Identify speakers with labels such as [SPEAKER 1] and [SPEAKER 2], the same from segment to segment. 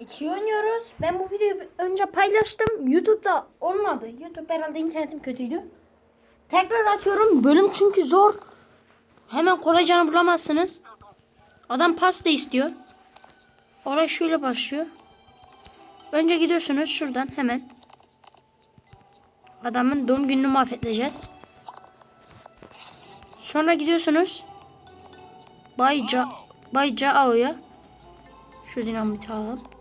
[SPEAKER 1] İki oynuyoruz. Ben bu videoyu önce paylaştım. YouTube'da olmadı. YouTube herhalde internetim kötüydü. Tekrar atıyorum. Bölüm çünkü zor. Hemen kolaycanı bulamazsınız. Adam pasta istiyor. Olay şöyle başlıyor. Önce gidiyorsunuz şuradan hemen. Adamın doğum gününü mahvedeceğiz. Sonra gidiyorsunuz. Bay Ca Bay. Şu dinamiti alalım.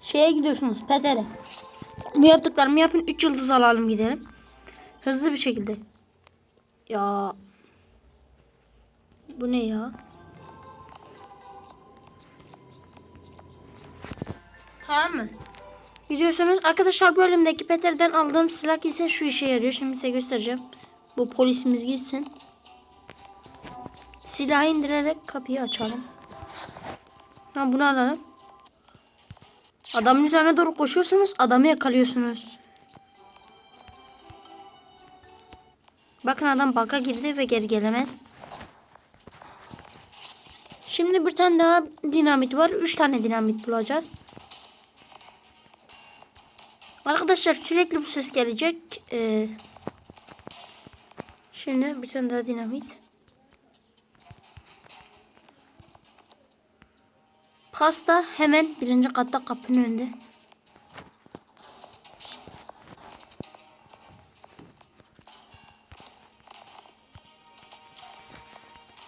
[SPEAKER 1] Şeye gidiyorsunuz Peter'e. Bu yaptıklarımı yapın 3 yıldız alalım gidelim. Hızlı bir şekilde. Ya. Bu ne ya? Tamam mı? Gidiyorsunuz. Arkadaşlar bölümdeki Peter'den aldığım silah ise şu işe yarıyor. Şimdi size göstereceğim. Bu polisimiz gitsin. Silahı indirerek kapıyı açalım. Ha bunu alalım. Adamın üzerine doğru koşuyorsunuz. Adamı yakalıyorsunuz. Bakın adam baka girdi ve geri gelemez. Şimdi bir tane daha dinamit var. Üç tane dinamit bulacağız. Arkadaşlar sürekli bu ses gelecek. Ee, şimdi bir tane daha dinamit. Pasta hemen birinci katta kapının önünde.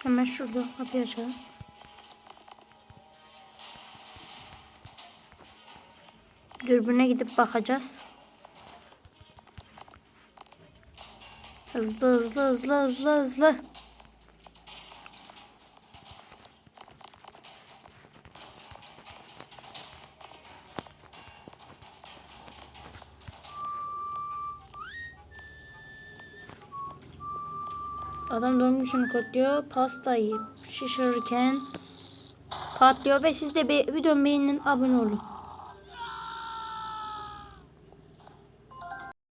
[SPEAKER 1] Hemen şurada kapıyı açalım. Dürbüne gidip bakacağız. Hızlı hızlı hızlı hızlı hızlı. Adam doğum gününü kutluyor. Pastayı şişirirken patlıyor ve siz de videomu beğenin, abone olun.